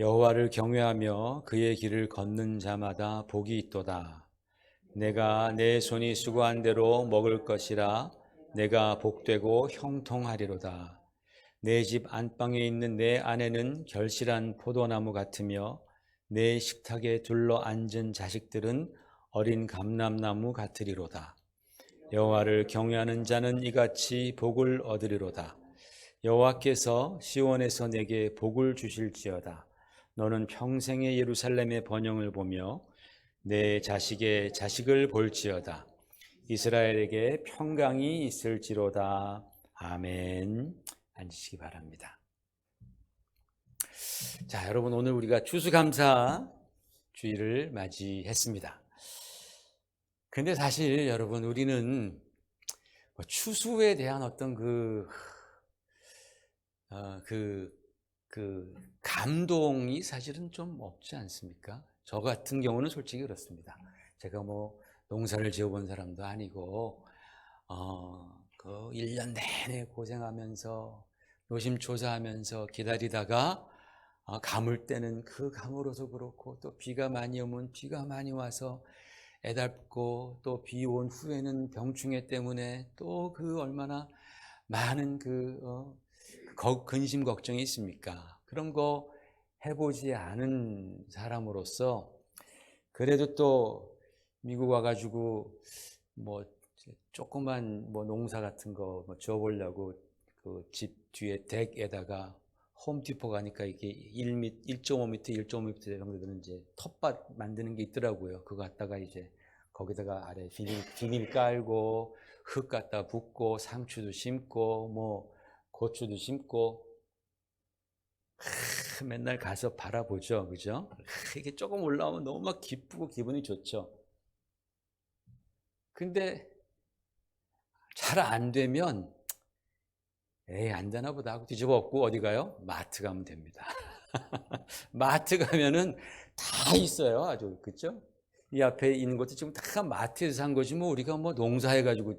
여호와를 경외하며 그의 길을 걷는 자마다 복이 있도다. 내가 내 손이 수고한 대로 먹을 것이라 내가 복되고 형통하리로다. 내 집 안방에 있는 내 아내는 결실한 포도나무 같으며 내 식탁에 둘러 앉은 자식들은 어린 감람나무 같으리로다. 여호와를 경외하는 자는 이같이 복을 얻으리로다. 여호와께서 시온에서 내게 복을 주실지어다. 너는 평생의 예루살렘의 번영을 보며 내 자식의 자식을 볼지어다. 이스라엘에게 평강이 있을지로다. 아멘. 앉으시기 바랍니다. 자, 여러분 오늘 우리가 추수감사 주일을 맞이했습니다. 근데 사실 여러분 우리는 뭐 추수에 대한 어떤 그, 어, 그, 그 감동이 사실은 좀 없지 않습니까? 저 같은 경우는 솔직히 그렇습니다. 제가 뭐 농사를 지어본 사람도 아니고, 어, 그 1년 내내 고생하면서 노심초사하면서 기다리다가 어, 감을 때는 그 감으로서 그렇고 또 비가 많이 오면 비가 많이 와서 애달고 또 비 온 후에는 병충해 때문에 또 그 얼마나 많은 그 어, 거- 근심 걱정이 있습니까? 그런 거 해보지 않은 사람으로서 그래도 또 미국 와가지고 뭐 조그만 뭐 농사 같은 거뭐 지어보려고 그 집 뒤에 덱에다가 홈디포 가니까 이게 1m, 1.5m, 1.5m 정도 되는 이제 텃밭 만드는 게 있더라고요. 그거 갖다가 이제 거기다가 아래 비닐, 비닐 깔고 흙 갖다 붓고 상추도 심고 뭐 고추도 심고 하, 맨날 가서 바라보죠. 그죠? 하, 이게 조금 올라오면 너무 막 기쁘고 기분이 좋죠. 근데 잘 안 되면 에이 안 되나 보다 하고 뒤집어 엎고 어디 가요? 마트 가면 됩니다. 마트 가면은 다 있어요. 아주 그죠? 이 앞에 있는 것도 지금 다 마트에서 산 거지 뭐 우리가 뭐 농사해 가지고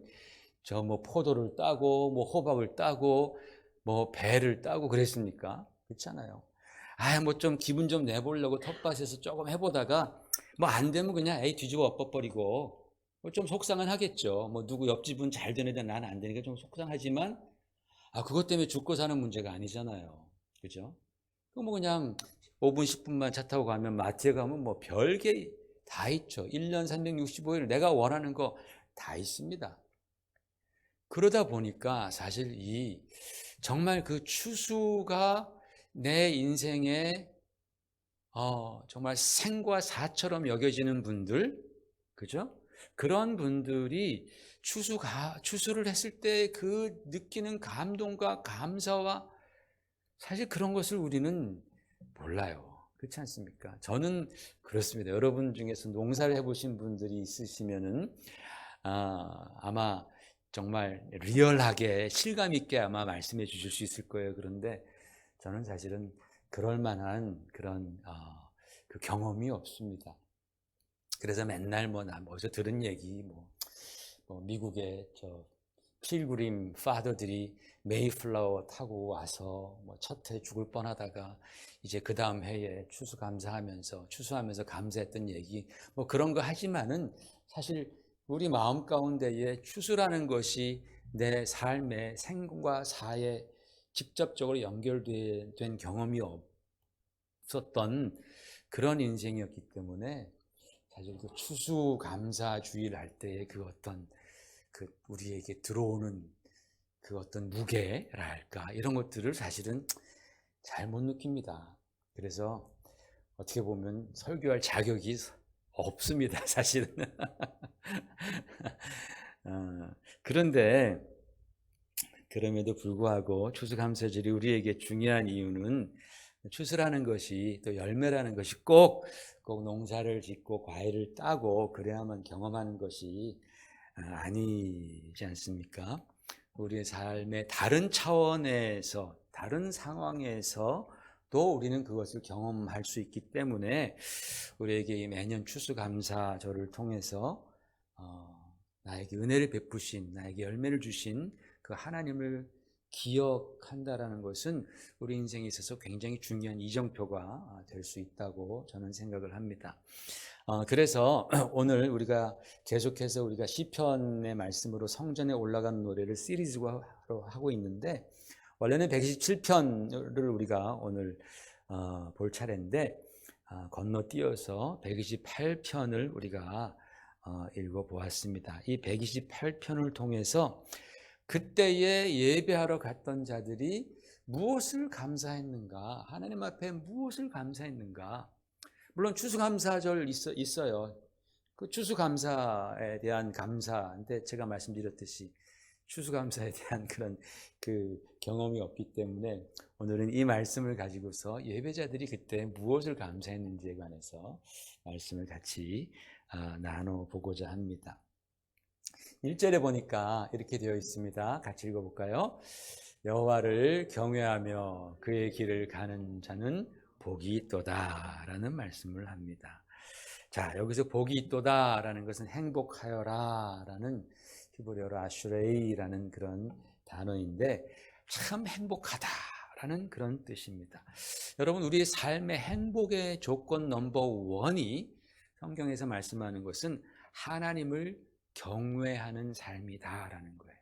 저 뭐 포도를 따고 뭐 호박을 따고 뭐 배를 따고 그랬습니까? 그렇잖아요. 아, 뭐 좀 기분 좀 내보려고 텃밭에서 조금 해보다가 뭐 안 되면 그냥 에이 뒤집어 엎어버리고 뭐 좀 속상은 하겠죠. 뭐 누구 옆집은 잘 되는데 나는 안 되니까 좀 속상하지만 아, 그것 때문에 죽고 사는 문제가 아니잖아요. 그죠? 그뭐 그냥 5분, 10분만 차 타고 가면 마트에 가면 뭐 별게 다 있죠. 1년 365일 내가 원하는 거 다 있습니다. 그러다 보니까 사실 이 정말 그 추수가 내 인생에 어, 정말 생과 사처럼 여겨지는 분들, 그죠? 그런 분들이 추수가, 추수를 했을 때 그 느끼는 감동과 감사와 사실 그런 것을 우리는 몰라요. 그렇지 않습니까? 저는 그렇습니다. 여러분 중에서 농사를 해보신 분들이 있으시면은, 아, 아마 정말 리얼하게 실감 있게 아마 말씀해 주실 수 있을 거예요. 그런데 저는 사실은 그럴 만한 그런, 어, 그 경험이 없습니다. 그래서 맨날 뭐, 나 어디서 들은 얘기, 뭐, 뭐 미국의 저 필그림 파더들이 메이플라워 타고 와서 뭐 첫 해 죽을 뻔하다가 이제 그 다음 해에 추수 감사하면서 추수하면서 감사했던 얘기 뭐 그런 거 하지만은 사실 우리 마음 가운데에 추수라는 것이 내 삶의 생과 사에 직접적으로 연결된 경험이 없었던 그런 인생이었기 때문에 사실 그 추수 감사주의를 할 때의 그 어떤 그 우리에게 들어오는 그 어떤 무게랄까 이런 것들을 사실은 잘 못 느낍니다. 그래서 어떻게 보면 설교할 자격이 없습니다. 사실은. 어, 그런데 그럼에도 불구하고 추수감사절이 우리에게 중요한 이유는 추수라는 것이 또 열매라는 것이 꼭, 꼭 농사를 짓고 과일을 따고 그래야만 경험하는 것이 아, 아니지 않습니까? 우리의 삶의 다른 차원에서, 다른 상황에서 또 우리는 그것을 경험할 수 있기 때문에 우리에게 이 매년 추수감사절을 통해서 어, 나에게 은혜를 베푸신, 나에게 열매를 주신 그 하나님을 기억한다라는 것은 우리 인생에 있어서 굉장히 중요한 이정표가 될 수 있다고 저는 생각을 합니다. 어, 그래서 오늘 우리가 계속해서 우리가 시편의 말씀으로 성전에 올라가는 노래를 시리즈로 하고 있는데 원래는 127편을 우리가 오늘 어, 볼 차례인데 어, 건너뛰어서 128편을 우리가 어, 읽어보았습니다. 이 128편을 통해서 그때에 예배하러 갔던 자들이 무엇을 감사했는가? 하나님 앞에 무엇을 감사했는가? 물론 추수감사절 있어, 있어요. 그 추수감사에 대한 감사인데 제가 말씀드렸듯이 추수감사에 대한 그런 그 경험이 없기 때문에 오늘은 이 말씀을 가지고서 예배자들이 그때 무엇을 감사했는지에 관해서 말씀을 같이 아, 나눠보고자 합니다. 1절에 보니까 이렇게 되어 있습니다. 같이 읽어볼까요? 여호와를 경외하며 그의 길을 가는 자는 복이 있도다라는 말씀을 합니다. 자, 여기서 복이 있도다라는 것은 행복하여라라는 히브리어로 아슈레이라는 그런 단어인데 참 행복하다라는 그런 뜻입니다. 여러분 우리의 삶의 행복의 조건 넘버 원이 성경에서 말씀하는 것은 하나님을 경외하는 삶이다라는 거예요.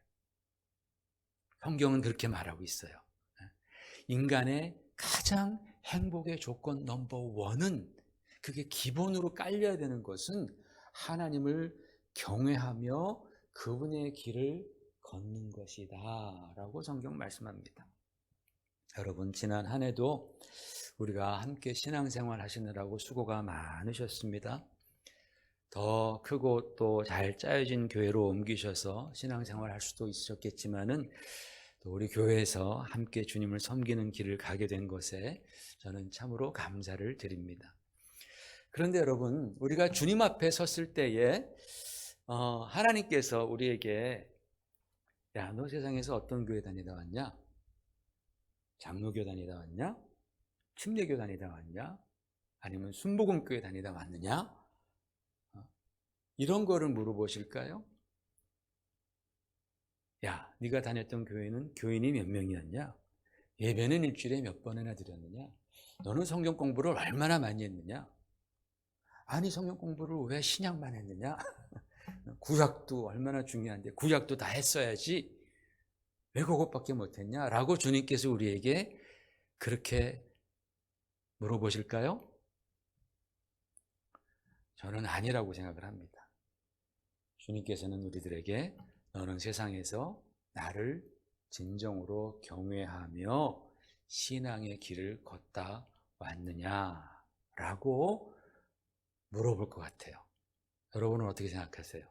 성경은 그렇게 말하고 있어요. 인간의 가장 행복의 조건 넘버 원은 그게 기본으로 깔려야 되는 것은 하나님을 경외하며 그분의 길을 걷는 것이다. 라고 성경 말씀합니다. 여러분, 지난 한 해도 우리가 함께 신앙생활 하시느라고 수고가 많으셨습니다. 더 크고 또 잘 짜여진 교회로 옮기셔서 신앙생활 할 수도 있었겠지만은 또 우리 교회에서 함께 주님을 섬기는 길을 가게 된 것에 저는 참으로 감사를 드립니다. 그런데 여러분, 우리가 주님 앞에 섰을 때에 어, 하나님께서 우리에게 야, 너 세상에서 어떤 교회 다니다 왔냐? 장로교 다니다 왔냐? 침례교 다니다 왔냐? 아니면 순복음교회 다니다 왔느냐? 어? 이런 거를 물어보실까요? 야, 네가 다녔던 교회는 교인이 몇 명이었냐? 예배는 일주일에 몇 번이나 드렸느냐? 너는 성경 공부를 얼마나 많이 했느냐? 아니 성경 공부를 왜 신약만 했느냐? 구약도 얼마나 중요한데 구약도 다 했어야지 왜 그것밖에 못했냐? 라고 주님께서 우리에게 그렇게 물어보실까요? 저는 아니라고 생각을 합니다. 주님께서는 우리들에게 너는 세상에서 나를 진정으로 경외하며 신앙의 길을 걷다 왔느냐라고 물어볼 것 같아요. 여러분은 어떻게 생각하세요?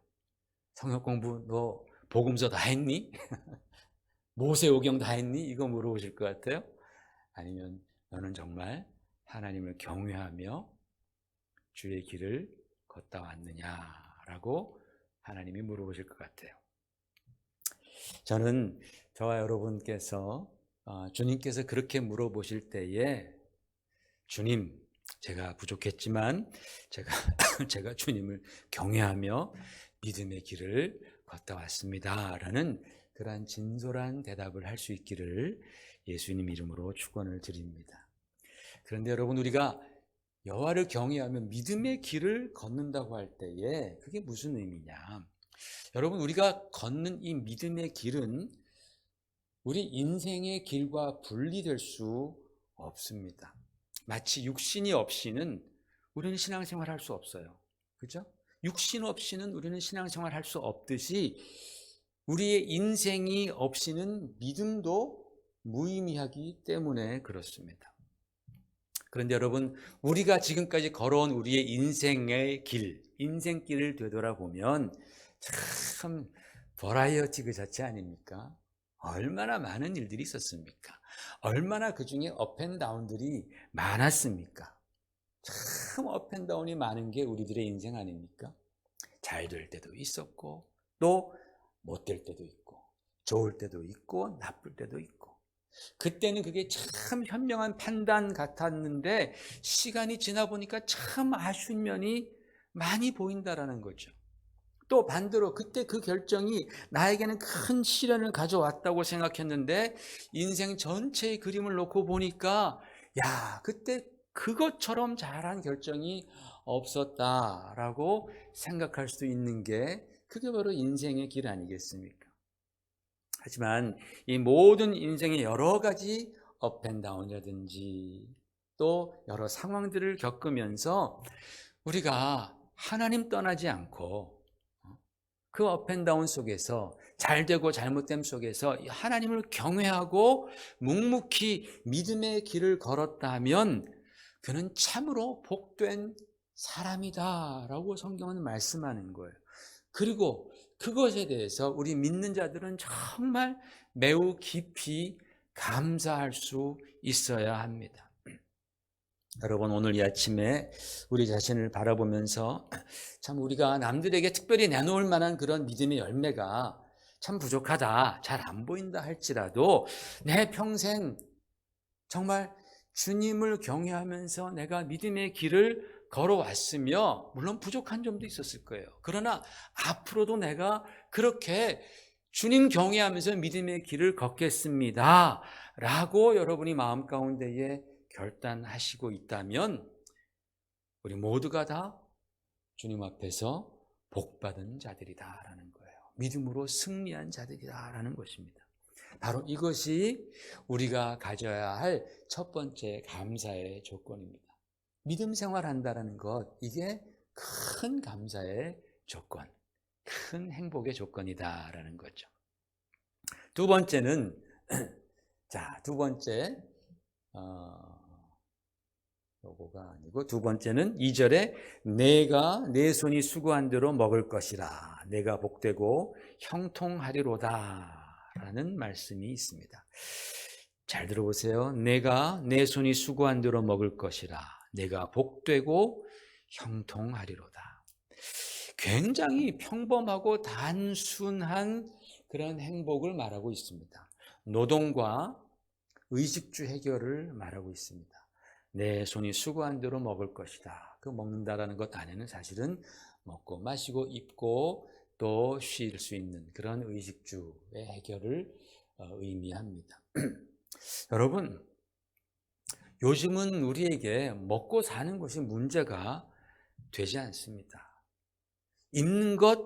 성역 공부 너 복음서 다 했니? 모세오경 다 했니? 이거 물어보실 것 같아요? 아니면 너는 정말 하나님을 경외하며 주의 길을 걷다 왔느냐라고 하나님이 물어보실 것 같아요. 저는 저와 여러분께서 어, 주님께서 그렇게 물어보실 때에 주님 제가 부족했지만 제가 제가 주님을 경외하며 믿음의 길을 걷다 왔습니다라는 그러한 진솔한 대답을 할 수 있기를 예수님 이름으로 축원을 드립니다. 그런데 여러분 우리가 여호와를 경외하며 믿음의 길을 걷는다고 할 때에 그게 무슨 의미냐? 여러분 우리가 걷는 이 믿음의 길은 우리 인생의 길과 분리될 수 없습니다. 마치 육신이 없이는 우리는 신앙생활 할 수 없어요. 그죠? 육신 없이는 우리는 신앙생활 할 수 없듯이 우리의 인생이 없이는 믿음도 무의미하기 때문에 그렇습니다. 그런데 여러분, 우리가 지금까지 걸어온 우리의 인생의 길, 인생길을 되돌아보면 참 버라이어티 그 자체 아닙니까? 얼마나 많은 일들이 있었습니까? 얼마나 그 중에 업앤다운들이 많았습니까? 참 업앤다운이 많은 게 우리들의 인생 아닙니까? 잘 될 때도 있었고, 또 못 될 때도 있고, 좋을 때도 있고, 나쁠 때도 있고. 그때는 그게 참 현명한 판단 같았는데, 시간이 지나 보니까 참 아쉬운 면이 많이 보인다라는 거죠. 또 반대로 그때 그 결정이 나에게는 큰 시련을 가져왔다고 생각했는데 인생 전체의 그림을 놓고 보니까 야, 그때 그것처럼 잘한 결정이 없었다라고 생각할 수 있는 게 그게 바로 인생의 길 아니겠습니까? 하지만 이 모든 인생의 여러 가지 업앤다운이라든지 또 여러 상황들을 겪으면서 우리가 하나님 떠나지 않고 그 업앤다운 속에서 잘 되고 잘못됨 속에서 하나님을 경외하고 묵묵히 믿음의 길을 걸었다면 그는 참으로 복된 사람이다라고 성경은 말씀하는 거예요. 그리고 그것에 대해서 우리 믿는 자들은 정말 매우 깊이 감사할 수 있어야 합니다. 여러분 오늘 이 아침에 우리 자신을 바라보면서 참 우리가 남들에게 특별히 내놓을 만한 그런 믿음의 열매가 참 부족하다, 잘 안 보인다 할지라도 내 평생 정말 주님을 경외하면서 내가 믿음의 길을 걸어왔으며 물론 부족한 점도 있었을 거예요. 그러나 앞으로도 내가 그렇게 주님 경외하면서 믿음의 길을 걷겠습니다. 라고 여러분이 마음 가운데에 결단하시고 있다면 우리 모두가 다 주님 앞에서 복받은 자들이다라는 거예요. 믿음으로 승리한 자들이다라는 것입니다. 바로 이것이 우리가 가져야 할 첫 번째 감사의 조건입니다. 믿음 생활한다라는 것, 이게 큰 감사의 조건, 큰 행복의 조건이다라는 거죠. 두 번째는, 자, 두 번째, 어, 요거가 아니고 두 번째는 2절에 내가 내 손이 수고한 대로 먹을 것이라 내가 복되고 형통하리로다 라는 말씀이 있습니다. 잘 들어보세요. 내가 내 손이 수고한 대로 먹을 것이라 내가 복되고 형통하리로다. 굉장히 평범하고 단순한 그런 행복을 말하고 있습니다. 노동과 의식주 해결을 말하고 있습니다. 내 손이 수고한 대로 먹을 것이다. 그 먹는다라는 것 안에는 사실은 먹고 마시고 입고 또 쉴 수 있는 그런 의식주의 해결을 어, 의미합니다. 여러분, 요즘은 우리에게 먹고 사는 것이 문제가 되지 않습니다. 입는 것,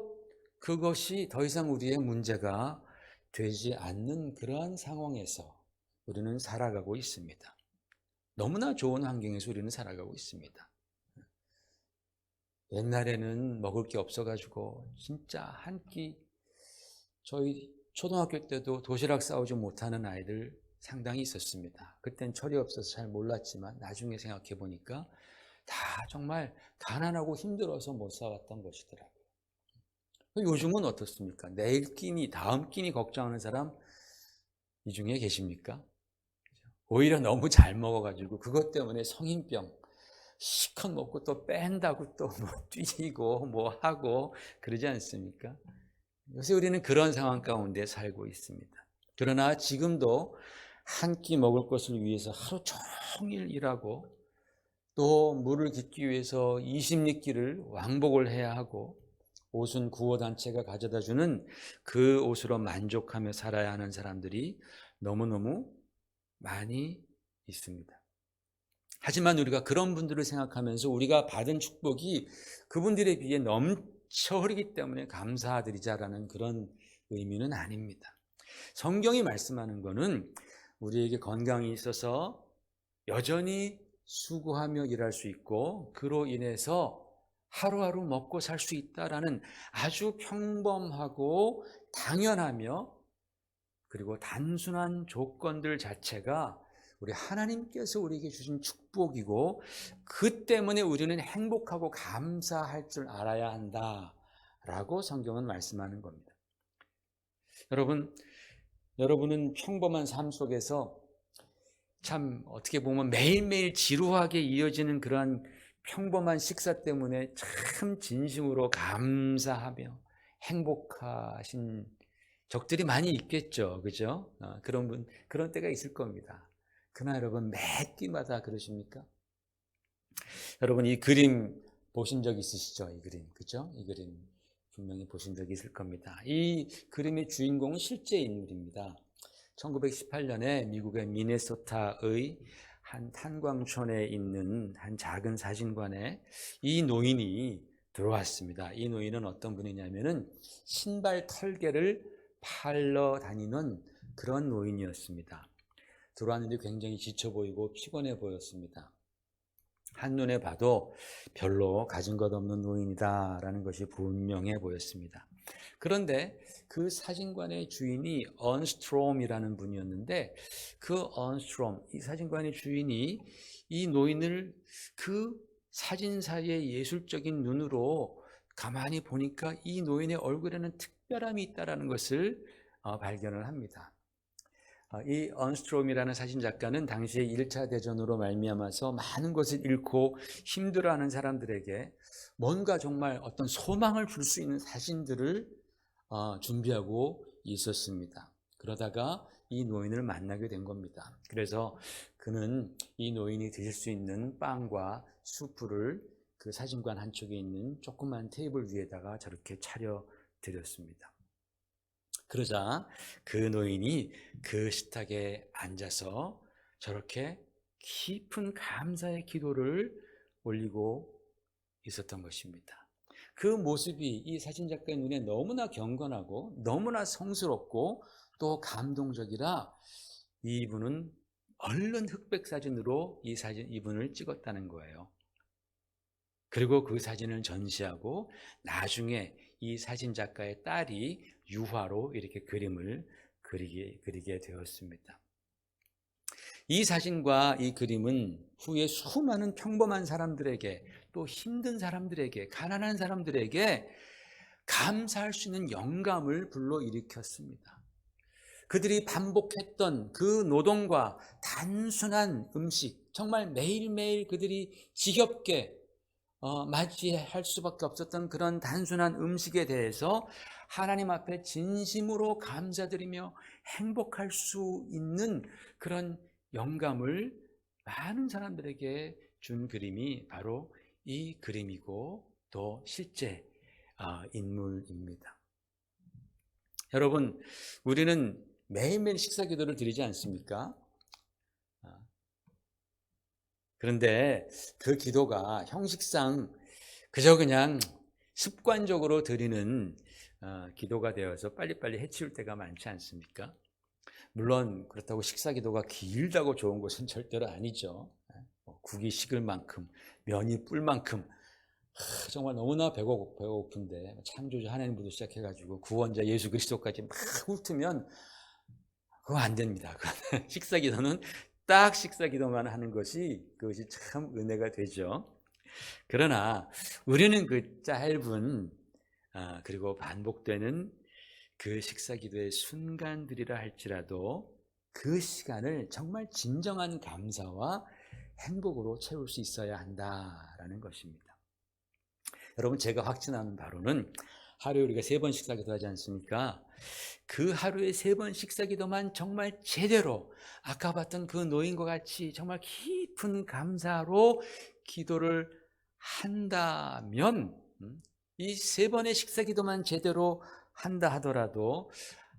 그것이 더 이상 우리의 문제가 되지 않는 그러한 상황에서 우리는 살아가고 있습니다. 너무나 좋은 환경에서 우리는 살아가고 있습니다. 옛날에는 먹을 게 없어가지고 진짜 한 끼 저희 초등학교 때도 도시락 싸우지 못하는 아이들 상당히 있었습니다. 그땐 철이 없어서 잘 몰랐지만 나중에 생각해 보니까 다 정말 가난하고 힘들어서 못 살았던 것이더라고요. 요즘은 어떻습니까? 내일 끼니, 다음 끼니 걱정하는 사람 이 중에 계십니까? 오히려 너무 잘 먹어가지고 그것 때문에 성인병 시컷 먹고 또 뺀다고 또 뭐 뛰고 뭐 하고 그러지 않습니까? 요새 우리는 그런 상황 가운데 살고 있습니다. 그러나 지금도 한 끼 먹을 것을 위해서 하루 종일 일하고 또 물을 깃기 위해서 20리끼를 왕복을 해야 하고 옷은 구호단체가 가져다 주는 그 옷으로 만족하며 살아야 하는 사람들이 너무너무 많이 있습니다. 하지만 우리가 그런 분들을 생각하면서 우리가 받은 축복이 그분들에 비해 넘쳐 흐르기 때문에 감사드리자라는 그런 의미는 아닙니다. 성경이 말씀하는 것은 우리에게 건강이 있어서 여전히 수고하며 일할 수 있고 그로 인해서 하루하루 먹고 살 수 있다라는 아주 평범하고 당연하며 그리고 단순한 조건들 자체가 우리 하나님께서 우리에게 주신 축복이고 그 때문에 우리는 행복하고 감사할 줄 알아야 한다라고 성경은 말씀하는 겁니다. 여러분, 여러분은 평범한 삶 속에서 참 어떻게 보면 매일매일 지루하게 이어지는 그러한 평범한 식사 때문에 참 진심으로 감사하며 행복하신 적들이 많이 있겠죠. 그죠? 어, 그런 분, 그런 때가 있을 겁니다. 그러나 여러분, 매 끼마다 그러십니까? 여러분, 이 그림 보신 적 있으시죠? 이 그림. 그죠? 이 그림. 분명히 보신 적이 있을 겁니다. 이 그림의 주인공은 실제 인물입니다. 1918년에 미국의 미네소타의 한 탄광촌에 있는 한 작은 사진관에 이 노인이 들어왔습니다. 이 노인은 어떤 분이냐면은 신발 털개를 팔러 다니는 그런 노인이었습니다. 들어왔는데 굉장히 지쳐 보이고 피곤해 보였습니다. 한눈에 봐도 별로 가진 것 없는 노인이다라는 것이 분명해 보였습니다. 그런데 그 사진관의 주인이 언스트롬이라는 분이었는데 그 언스트롬, 이 사진관의 주인이 이 노인을 그 사진사의 예술적인 눈으로 가만히 보니까 이 노인의 얼굴에는 특별함이 있다라는 것을 어, 발견을 합니다. 어, 이 언스트롬이라는 사진 작가는 당시에 1차 대전으로 말미암아서 많은 것을 잃고 힘들어하는 사람들에게 뭔가 정말 어떤 소망을 줄 수 있는 사진들을 어, 준비하고 있었습니다. 그러다가 이 노인을 만나게 된 겁니다. 그래서 그는 이 노인이 드실 수 있는 빵과 수프를 그 사진관 한쪽에 있는 조그만 테이블 위에다가 저렇게 차려 드렸습니다. 그러자 그 노인이 그 식탁에 앉아서 저렇게 깊은 감사의 기도를 올리고 있었던 것입니다. 그 모습이 이 사진작가의 눈에 너무나 경건하고 너무나 성스럽고 또 감동적이라 이분은 얼른 흑백 사진으로 이 사진 이분을 찍었다는 거예요. 그리고 그 사진을 전시하고 나중에 이 사진 작가의 딸이 유화로 이렇게 그림을 그리게, 그리게 되었습니다. 이 사진과 이 그림은 후에 수많은 평범한 사람들에게 또 힘든 사람들에게 가난한 사람들에게 감사할 수 있는 영감을 불러일으켰습니다. 그들이 반복했던 그 노동과 단순한 음식, 정말 매일매일 그들이 지겹게 어, 맞이할 수밖에 없었던 그런 단순한 음식에 대해서 하나님 앞에 진심으로 감사드리며 행복할 수 있는 그런 영감을 많은 사람들에게 준 그림이 바로 이 그림이고 또 실제 아, 인물입니다. 여러분, 우리는 매일매일 식사 기도를 드리지 않습니까? 아, 그런데 그 기도가 형식상 그저 그냥 습관적으로 드리는 어, 기도가 되어서 빨리빨리 해치울 때가 많지 않습니까? 물론 그렇다고 식사 기도가 길다고 좋은 것은 절대로 아니죠. 예, 뭐 국이 식을 만큼 면이 뿔 만큼 정말 너무나 배고, 배고픈데 창조주 하나님부터 시작해가지고 구원자 예수 그리스도까지 막 훑으면 그거 안 됩니다. 식사 기도는 딱 식사 기도만 하는 것이 그것이 참 은혜가 되죠. 그러나 우리는 그 짧은 아, 그리고 반복되는 그 식사 기도의 순간들이라 할지라도 그 시간을 정말 진정한 감사와 행복으로 채울 수 있어야 한다라는 것입니다. 여러분 제가 확신하는 바로는 하루에 우리가 세 번 식사 기도하지 않습니까? 그 하루에 세 번 식사 기도만 정말 제대로 아까 봤던 그 노인과 같이 정말 깊은 감사로 기도를 한다면 음, 이세 번의 식사 기도만 제대로 한다 하더라도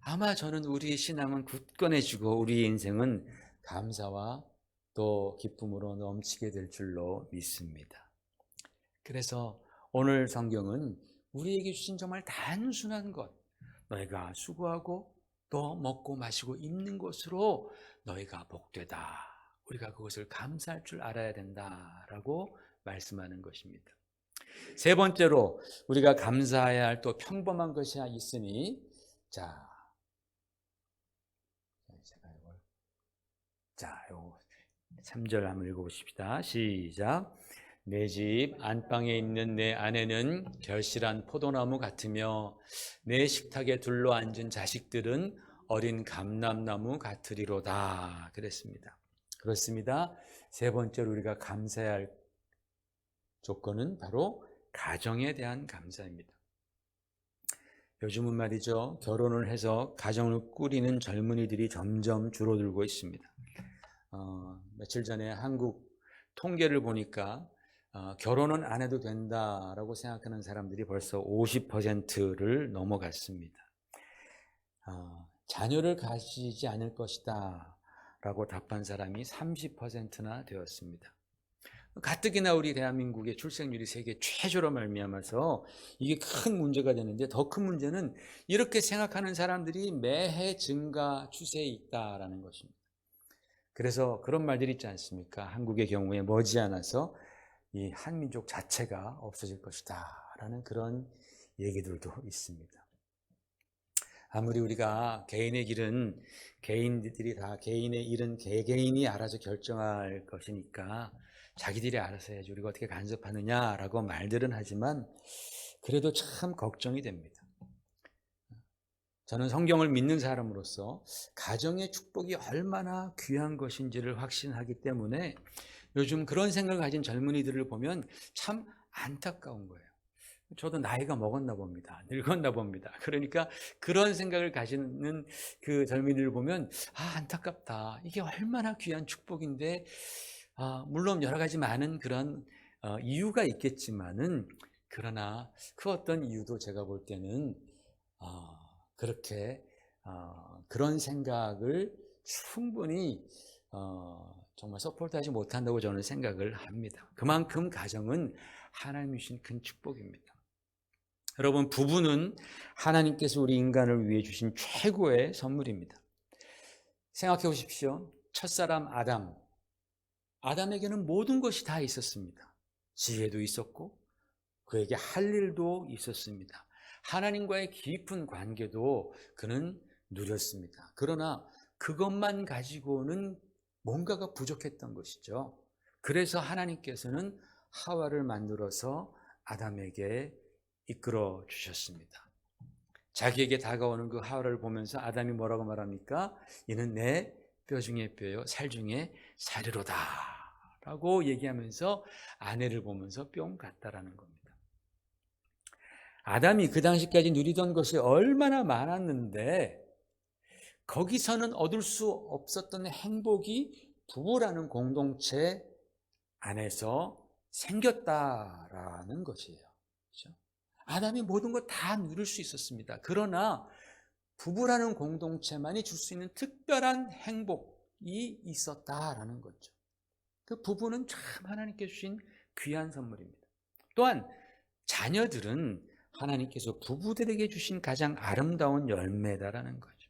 아마 저는 우리의 신앙은 굳건해지고 우리의 인생은 감사와 또 기쁨으로 넘치게 될 줄로 믿습니다. 그래서 오늘 성경은 우리에게 주신 정말 단순한 것, 너희가 수고하고 또 먹고 마시고 입는 것으로 너희가 복되다. 우리가 그것을 감사할 줄 알아야 된다라고 말씀하는 것입니다. 세 번째로 우리가 감사해야 할 또 평범한 것이 있으니 자, 자, 요 3절 한번 읽어 보십시다. 시작. 내 집 안방에 있는 내 아내는 결실한 포도나무 같으며 내 식탁에 둘러 앉은 자식들은 어린 감람나무 같으리로다. 그랬습니다. 그렇습니다. 세 번째로 우리가 감사해야 할 조건은 바로 가정에 대한 감사입니다. 요즘은 말이죠. 결혼을 해서 가정을 꾸리는 젊은이들이 점점 줄어들고 있습니다. 어, 며칠 전에 한국 통계를 보니까 어, 결혼은 안 해도 된다라고 생각하는 사람들이 벌써 50%를 넘어갔습니다. 어, 자녀를 가지지 않을 것이다 라고 답한 사람이 30%나 되었습니다. 가뜩이나 우리 대한민국의 출생률이 세계 최저로 말미암아서 이게 큰 문제가 되는데 더 큰 문제는 이렇게 생각하는 사람들이 매해 증가 추세에 있다라는 것입니다. 그래서 그런 말들이 있지 않습니까? 한국의 경우에 머지않아서 이 한민족 자체가 없어질 것이다 라는 그런 얘기들도 있습니다. 아무리 우리가 개인의 길은 개인들이 다 개인의 일은 개개인이 알아서 결정할 것이니까 자기들이 알아서 해야지 우리가 어떻게 간섭하느냐라고 말들은 하지만 그래도 참 걱정이 됩니다. 저는 성경을 믿는 사람으로서 가정의 축복이 얼마나 귀한 것인지를 확신하기 때문에 요즘 그런 생각을 가진 젊은이들을 보면 참 안타까운 거예요. 저도 나이가 먹었나 봅니다. 늙었나 봅니다. 그러니까 그런 생각을 가지는 그 젊은이들을 보면 아 안타깝다. 이게 얼마나 귀한 축복인데 아, 물론 여러 가지 많은 그런 어, 이유가 있겠지만은 그러나 그 어떤 이유도 제가 볼 때는 어, 그렇게 어, 그런 생각을 충분히 어, 정말 서포트하지 못한다고 저는 생각을 합니다. 그만큼 가정은 하나님이 주신 큰 축복입니다. 여러분 부부는 하나님께서 우리 인간을 위해 주신 최고의 선물입니다. 생각해 보십시오. 첫사람 아담. 아담에게는 모든 것이 다 있었습니다. 지혜도 있었고 그에게 할 일도 있었습니다. 하나님과의 깊은 관계도 그는 누렸습니다. 그러나 그것만 가지고는 뭔가가 부족했던 것이죠. 그래서 하나님께서는 하와를 만들어서 아담에게 이끌어 주셨습니다. 자기에게 다가오는 그 하와를 보면서 아담이 뭐라고 말합니까? 이는 내 뼈 중에 뼈요, 살 중에 살이로다. 라고 얘기하면서 아내를 보면서 뿅 갔다라는 겁니다. 아담이 그 당시까지 누리던 것이 얼마나 많았는데 거기서는 얻을 수 없었던 행복이 부부라는 공동체 안에서 생겼다라는 것이에요. 그렇죠? 아담이 모든 것다 누릴 수 있었습니다. 그러나 부부라는 공동체만이 줄 수 있는 특별한 행복이 있었다라는 거죠. 그 부부는 참 하나님께 주신 귀한 선물입니다. 또한 자녀들은 하나님께서 부부들에게 주신 가장 아름다운 열매다라는 거죠.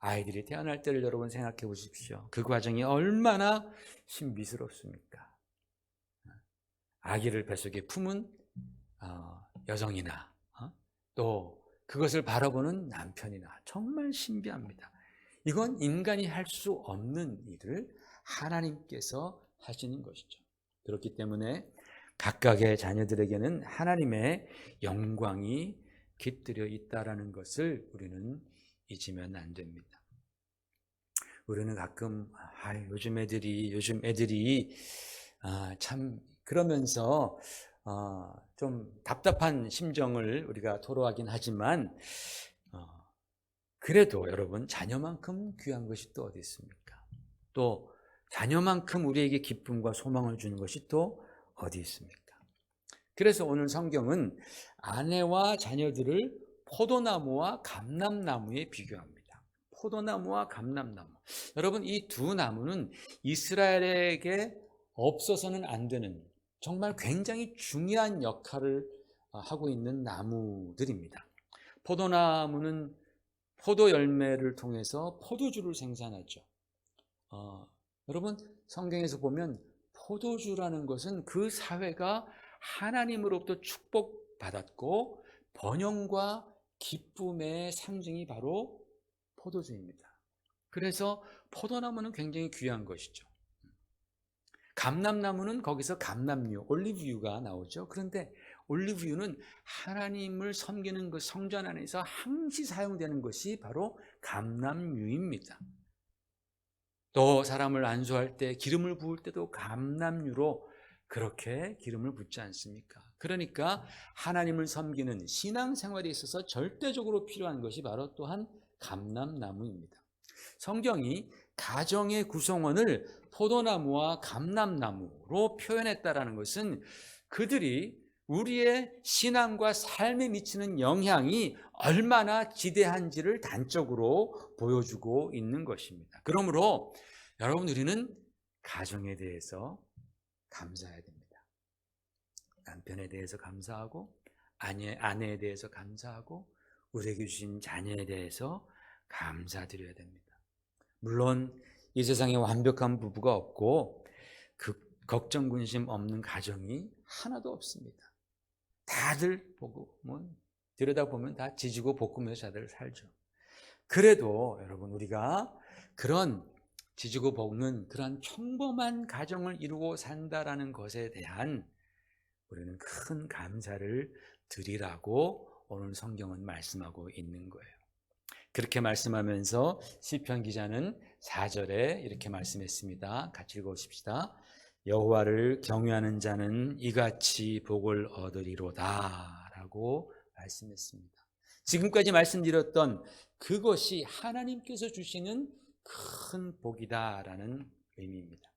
아이들이 태어날 때를 여러분 생각해 보십시오. 그 과정이 얼마나 신비스럽습니까? 아기를 뱃속에 품은 어, 여성이나 어? 또 그것을 바라보는 남편이나 정말 신비합니다. 이건 인간이 할 수 없는 일을 하나님께서 하시는 것이죠. 그렇기 때문에 각각의 자녀들에게는 하나님의 영광이 깃들여 있다라는 것을 우리는 잊으면 안 됩니다. 우리는 가끔 아, 요즘 애들이 요즘 애들이 아, 참 그러면서 어, 좀 답답한 심정을 우리가 토로하긴 하지만 어, 그래도 여러분 자녀만큼 귀한 것이 또 어디 있습니까? 또 자녀만큼 우리에게 기쁨과 소망을 주는 것이 또 어디 있습니까? 그래서 오늘 성경은 아내와 자녀들을 포도나무와 감람나무에 비교합니다. 포도나무와 감람나무. 여러분 이 두 나무는 이스라엘에게 없어서는 안 되는 정말 굉장히 중요한 역할을 어, 하고 있는 나무들입니다. 포도나무는 포도 열매를 통해서 포도주를 생산하죠. 어, 여러분 성경에서 보면 포도주라는 것은 그 사회가 하나님으로부터 축복받았고 번영과 기쁨의 상징이 바로 포도주입니다. 그래서 포도나무는 굉장히 귀한 것이죠. 감람나무는 거기서 감람류, 올리브유가 나오죠. 그런데 올리브유는 하나님을 섬기는 그 성전 안에서 항시 사용되는 것이 바로 감람유입니다. 또 사람을 안수할 때 기름을 부을 때도 감람유로 그렇게 기름을 붓지 않습니까? 그러니까 하나님을 섬기는 신앙 생활에 있어서 절대적으로 필요한 것이 바로 또한 감람나무입니다. 성경이 가정의 구성원을 포도나무와 감람나무로 표현했다라는 것은 그들이 우리의 신앙과 삶에 미치는 영향이 얼마나 지대한지를 단적으로 보여주고 있는 것입니다. 그러므로 여러분 우리는 가정에 대해서 감사해야 됩니다. 남편에 대해서 감사하고 아내, 아내에 대해서 감사하고 우리에게 주신 자녀에 대해서 감사드려야 됩니다. 물론 이 세상에 완벽한 부부가 없고 그 걱정 근심 없는 가정이 하나도 없습니다. 다들 보고 뭐 들여다보면 다 지지고 볶으면서 다들 살죠. 그래도 여러분 우리가 그런 지지고 볶는 그런 평범한 가정을 이루고 산다라는 것에 대한 우리는 큰 감사를 드리라고 오늘 성경은 말씀하고 있는 거예요. 그렇게 말씀하면서 시편 기자는 4절에 이렇게 말씀했습니다. 같이 읽어 보십시다. 여호와를 경외하는 자는 이같이 복을 얻으리로다라고 말씀했습니다. 지금까지 말씀드렸던 그것이 하나님께서 주시는 큰 복이다라는 의미입니다.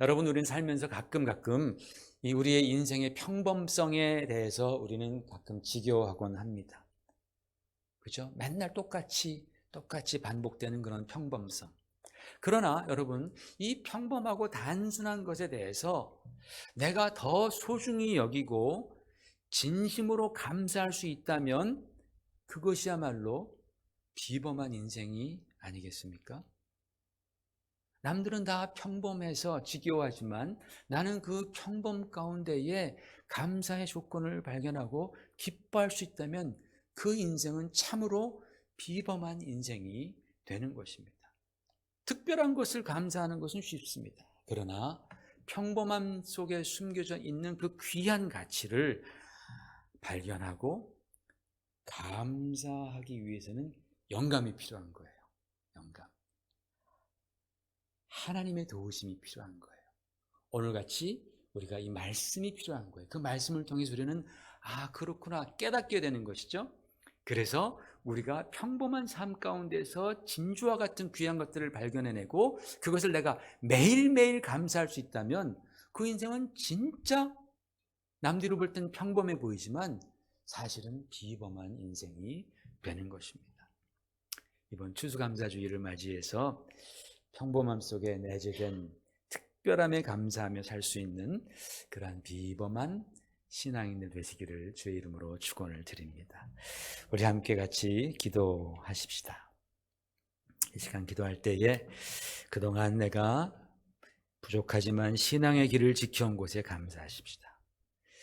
여러분, 우리는 살면서 가끔 가끔 이 우리의 인생의 평범성에 대해서 우리는 가끔 지겨워하곤 합니다. 그죠? 맨날 똑같이 똑같이 반복되는 그런 평범성. 그러나 여러분, 이 평범하고 단순한 것에 대해서 내가 더 소중히 여기고 진심으로 감사할 수 있다면 그것이야말로 비범한 인생이 아니겠습니까? 남들은 다 평범해서 지겨워하지만 나는 그 평범 가운데에 감사의 조건을 발견하고 기뻐할 수 있다면 그 인생은 참으로 비범한 인생이 되는 것입니다. 특별한 것을 감사하는 것은 쉽습니다. 그러나 평범함 속에 숨겨져 있는 그 귀한 가치를 발견하고 감사하기 위해서는 영감이 필요한 거예요. 영감. 하나님의 도우심이 필요한 거예요. 오늘같이 우리가 이 말씀이 필요한 거예요. 그 말씀을 통해서 우리는 아, 그렇구나 깨닫게 되는 것이죠. 그래서 우리가 평범한 삶 가운데서 진주와 같은 귀한 것들을 발견해내고 그것을 내가 매일매일 감사할 수 있다면 그 인생은 진짜 남들로 볼 땐 평범해 보이지만 사실은 비범한 인생이 되는 것입니다. 이번 추수감사주의를 맞이해서 평범함 속에 내재된 특별함에 감사하며 살 수 있는 그러한 비범한 신앙인들 되시기를 주의 이름으로 축원을 드립니다. 우리 함께 같이 기도하십시다. 이 시간 기도할 때에 그동안 내가 부족하지만 신앙의 길을 지켜온 곳에 감사하십시다.